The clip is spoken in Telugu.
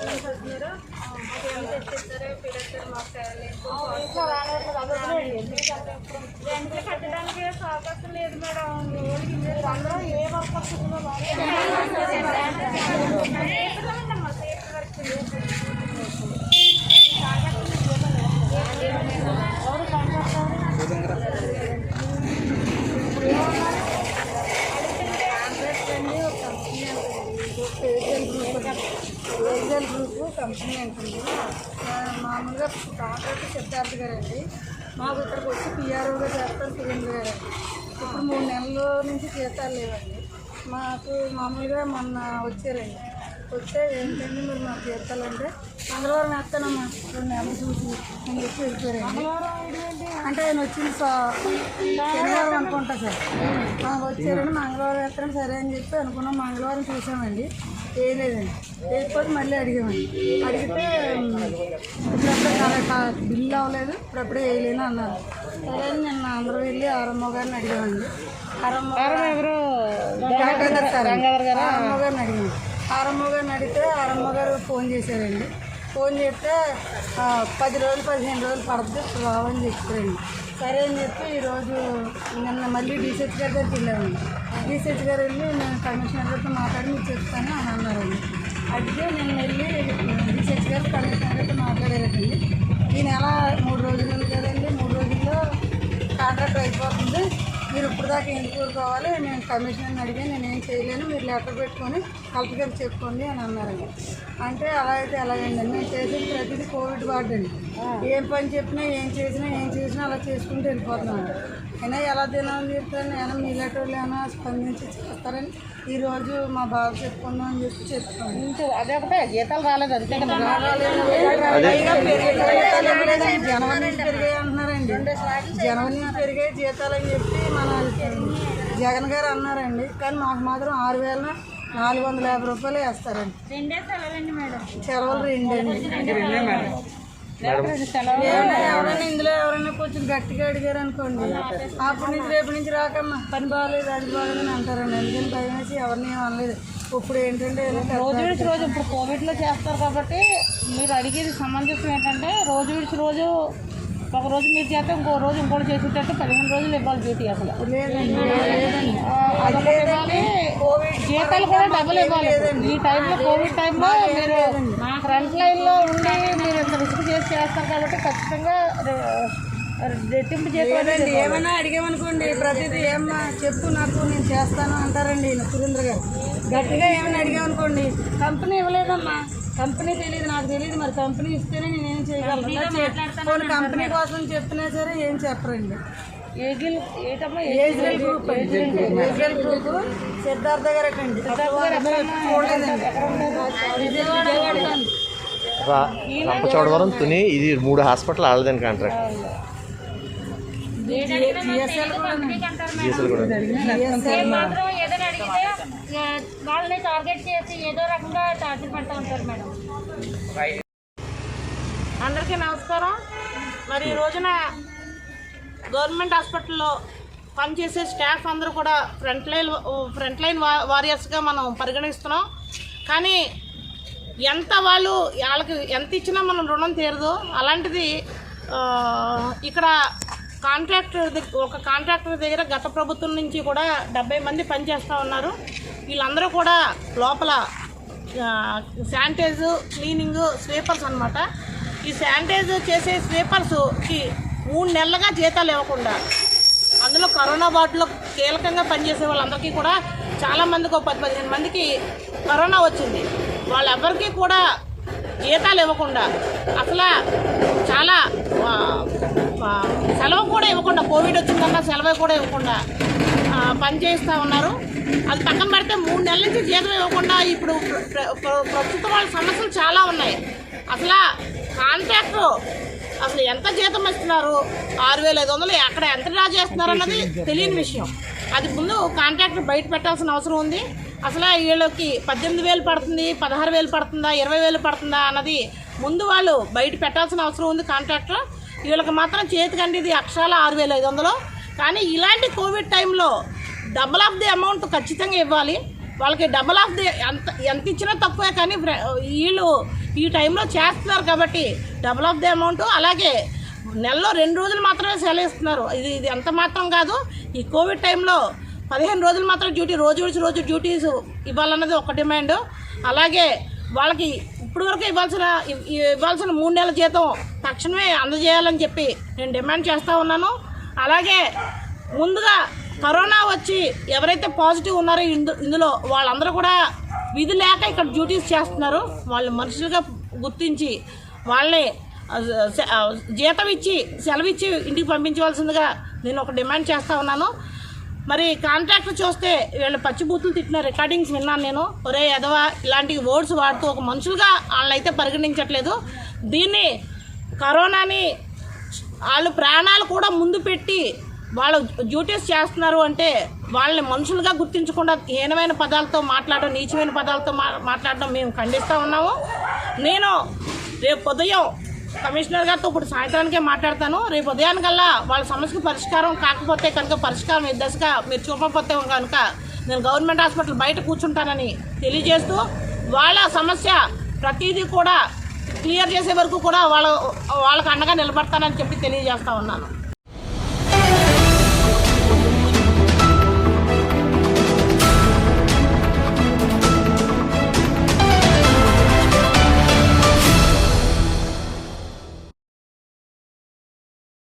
చదువుతున్నారు కట్టడానికి అవకాశం లేదు మేడం అందరూ ఏ వర్క్ గ్రూప్ కంపెనీ మామూలుగా కాంట్రాక్ట్ సిద్ధార్థ గారు అండి మాకు ఇక్కడికి వచ్చి పిఆర్ఓగా చేస్తారు సురేంద్ర గారు ఇప్పుడు మూడు నెలల నుంచి జీతాలు లేవండి. మాకు మామూలుగా మొన్న వచ్చారండి. వస్తే ఏంటండి మీరు మాకు జీతాలు అంటే మంగళవారం వేస్తానమ్మా. రెండు నెలలు చూసి అని చెప్పి వెళ్ళిపోయారండి అంటే ఆయన వచ్చింది సా- శనివారం అనుకుంటా సార్. వచ్చారండి మంగళవారం వేస్తాను సరే అని చెప్పి అనుకున్నాం. మంగళవారం చూసామండి. వేయలేదండి వేయకపోతే మళ్ళీ అడిగామండి. అడిగితే ఇప్పుడప్పుడే బిల్లు అవ్వలేదు. ఇప్పుడప్పుడే వేయలేను అన్నారు. సరే అని నిన్న అందరూ వెళ్ళి ఆరమ్మ గారిని అడిగామండి. ఆరమ్మ ఎవరు? గంగాధర్ సార్ ఆరమ్మ గారిని అడిగాము. ఆరమ్మ గారిని అడిగితే ఆరమ్మ గారు ఫోన్ చేశారండి. ఫోన్ చేస్తే పది రోజులు పదిహేను రోజులు పడుతుంది రావని చెప్పారండి సరే అని చెప్పి ఈరోజు నిన్న మళ్ళీ డీసెచ్ గారి దగ్గరికి వెళ్ళామండి డీసెచ్ గారు వెళ్ళి నేను కమిషనర్ గారితో మాట్లాడి మీకు చెప్తాను అని అన్నారండి అడిగితే నేను వెళ్ళి డిసెచ్ గారు కమిషనర్ గారితో మాట్లాడారండి. ఈ నెల మూడు రోజులు కదండి మూడు రోజుల్లో కాంట్రాక్ట్ అయిపోతుంది. మీరు ఇప్పుడు దాకా ఎందుకు ఊరుకోవాలి నేను కమిషనర్ని అడిగి నేను ఏం చేయలేను మీరు లెటర్ పెట్టుకొని కలెక్టర్ చెప్పుకోండి అని అన్నారండి. అంటే అలా అయితే ఎలాగండి? మేము చేసేది ప్రతిదీ కోవిడ్ వార్డు అండి. ఏం పని చెప్పినా ఏం చేసినా ఏం చేసినా అలా చేసుకుంటూ వెళ్ళిపోతున్నాం. అయినా ఎలా తినాలని చెప్తాను నేను మీ లెటర్ ఏమైనా స్పందించి చేస్తారని ఈరోజు మా బాబు చెప్పుకుందాం అని చెప్పి చెప్తాను. అదే ఒకటే జీతాలు రాలేదు అంతే కదా జనవరి పెరిగాయి అంటున్నారండి. జనవరి పెరిగాయి జీతాలు అని చెప్పి మన జగన్ గారు అన్నారండి. కానీ మాకు మాత్రం ఆరు వేల నాలుగు వందల యాభై రూపాయలు వేస్తారండి. రెండే సెలవులండి మేడం. సెలవులు రెండండి. ఎవరైనా ఇందులో ఎవరైనా కొంచెం గట్టిగా అడిగారు అనుకోండి. అప్పటి నుంచి రేపు నుంచి రాకమ్మా. పని బాగాలేదు అది బాగాలేదు అని అంటారండి. అందుకని భయం వేసి ఎవరిని అనలేదు. ఇప్పుడు ఏంటంటే రోజు విడిచి రోజు ఇప్పుడు కోవిడ్లో చేస్తారు కాబట్టి మీరు అడిగేది సమంజసం ఏంటంటే రోజు విడిచి రోజు ఒక రోజు మీరు చేస్తే ఇంకో రోజు ఇంకోటి చేసేటట్టు పదిహేను రోజులు ఇవ్వాలి డ్యూటీ అసలు. జీతాలు కూడా డబ్బులు ఇవ్వాలి. ఈ టైంలో కోవిడ్ టైంలో మీరు ఫ్రంట్ లైన్లో ఉండి మీరు ఇంత రిస్క్ చేసి చేస్తారు కాబట్టి ఖచ్చితంగా రెట్టింపు లేదండి ఏమైనా అడిగామనుకోండి ప్రతిదీ ఏమ్మా చెప్పు నాకు నేను చేస్తాను అంటారండి సురేంద్ర గారు. గట్టిగా ఏమైనా అడిగామనుకోండి కంపెనీ ఇవ్వలేదమ్మా కంపెనీ తెలియదు నాకు తెలియదు మరి కంపెనీ ఇస్తేనే చేయగలను కొన్ని కంపెనీ కోసం చెప్పినా సరే ఏం చెప్పరండి. ఏజ్రల్ గ్రూప్ ఏజ్రల్ గ్రూప్ సిద్ధార్థ గారు అండి రంపచోడవరం తుని ఇది మూడు హాస్పిటల్ ఆడలేదండి కాంట్రాక్ట్ జిఎస్ఎల్ కూడా వాళ్ళని టార్గెట్ చేసి ఏదో రకంగా టార్గెట్ పెడతా ఉంటారు మేడం. అందరికీ నమస్కారం. మరి ఈ రోజున గవర్నమెంట్ హాస్పిటల్లో పనిచేసే స్టాఫ్ అందరూ కూడా ఫ్రంట్ లైన్ ఫ్రంట్ లైన్ వారియర్స్గా మనం పరిగణిస్తున్నాం. కానీ ఎంత వాళ్ళు వాళ్ళకి ఎంత ఇచ్చినా మనం రుణం తీరదు. అలాంటిది ఇక్కడ కాంట్రాక్టర్ ఒక కాంట్రాక్టర్ దగ్గర గత ప్రభుత్వం నుంచి కూడా డెబ్బై మంది పనిచేస్తూ ఉన్నారు. వీళ్ళందరూ కూడా లోపల శానిటైజు క్లీనింగు స్వీపర్స్ అన్నమాట. ఈ శానిటైజ్ చేసే స్వీపర్స్కి మూడు నెలలుగా జీతాలు ఇవ్వకుండా అందులో కరోనా వార్డులో కీలకంగా పనిచేసే వాళ్ళందరికీ కూడా చాలామందికి ఒక పది పదిహేను మందికి కరోనా వచ్చింది. వాళ్ళెవ్వరికీ కూడా జీతాలు ఇవ్వకుండా అసలు చాలా సెలవు కూడా ఇవ్వకుండా కోవిడ్ వచ్చిందన్నా సెలవు కూడా ఇవ్వకుండా పనిచేస్తూ పని చేస్తూ ఉన్నారు. అది పక్కన పెడితే మూడు నెలల నుంచి జీతం ఇవ్వకుండా ఇప్పుడు ప్ర- ప్ర- ప్రస్తుతం వాళ్ళ సమస్యలు చాలా ఉన్నాయి. అసలు కాంట్రాక్టర్ అసలు ఎంత జీతం ఇస్తున్నారు? ఆరు వేల ఐదు వందలు అక్కడ ఎంత డ్రా చేస్తున్నారు అన్నది తెలియని విషయం. అది ముందు కాంట్రాక్టర్ బయట పెట్టాల్సిన అవసరం ఉంది. అసలు వీళ్ళకి పద్దెనిమిది వేలు పడుతుంది పదహారు వేలు పడుతుందా ఇరవై వేలు పడుతుందా అన్నది ముందు వాళ్ళు బయట పెట్టాల్సిన అవసరం ఉంది కాంట్రాక్టర్ వీళ్ళకి మాత్రం చేతికండి ఇది అక్షరాల ఆరు వేల ఐదు వందలు. కానీ ఇలాంటి కోవిడ్ టైంలో డబుల్ ఆఫ్ ది అమౌంట్ ఖచ్చితంగా ఇవ్వాలి. వాళ్ళకి డబుల్ ఆఫ్ ది ఎంత ఎంత ఇచ్చినా తక్కువే కానీ వీళ్ళు ఈ టైంలో చేస్తున్నారు కాబట్టి డబుల్ ఆఫ్ ది అమౌంట్ అలాగే నెలలో రెండు రోజులు మాత్రమే సెలవు ఇస్తున్నారు ఇది ఇది ఎంత మాత్రం కాదు. ఈ కోవిడ్ టైంలో పదిహేను రోజులు మాత్రం డ్యూటీ రోజు విడిచి రోజు డ్యూటీస్ ఇవ్వాలన్నది ఒక డిమాండ్. అలాగే వాళ్ళకి ఇప్పుడు వరకు ఇవ్వాల్సిన ఇవ్వాల్సిన మూడు నెలల జీతం తక్షణమే అందజేయాలని చెప్పి నేను డిమాండ్ చేస్తూ ఉన్నాను. అలాగే ముందుగా కరోనా వచ్చి ఎవరైతే పాజిటివ్ ఉన్నారో ఇందు ఇందులో వాళ్ళందరూ కూడా విధి లేక ఇక్కడ డ్యూటీస్ చేస్తున్నారు. వాళ్ళు మనుషులుగా గుర్తించి వాళ్ళని జీతం ఇచ్చి సెలవు ఇచ్చి ఇంటికి పంపించవలసిందిగా నేను ఒక డిమాండ్ చేస్తూ ఉన్నాను. మరి కాంట్రాక్టర్ చూస్తే వీళ్ళు పచ్చిబూతులు తిట్టిన రికార్డింగ్స్ విన్నాను నేను. ఒరే ఎదవా ఇలాంటి వర్డ్స్ వాడుతూ ఒక మనుషులుగా వాళ్ళైతే పరిగణించట్లేదు. దీన్ని కరోనాని వాళ్ళు ప్రాణాలు కూడా ముందు పెట్టి వాళ్ళు డ్యూటీస్ చేస్తున్నారు అంటే వాళ్ళని మనుషులుగా గుర్తించకుండా హీనమైన పదాలతో మాట్లాడడం నీచమైన పదాలతో మా మాట్లాడడం మేము ఖండిస్తూ ఉన్నాము. నేను రేపు ఉదయం కమిషనర్ గారితో ఇప్పుడు సాయంత్రానికే మాట్లాడతాను. రేపు ఉదయానికల్లా వాళ్ళ సమస్యకు పరిష్కారం కాకపోతే కనుక పరిష్కారం ఈ దశగా మీరు చూపకపోతే కనుక నేను గవర్నమెంట్ హాస్పిటల్ బయట కూర్చుంటానని తెలియజేస్తూ వాళ్ళ సమస్య ప్రతిదీ కూడా క్లియర్ చేసే వరకు కూడా వాళ్ళ వాళ్ళకి అండగా నిలబడతానని చెప్పి తెలియజేస్తా ఉన్నాను.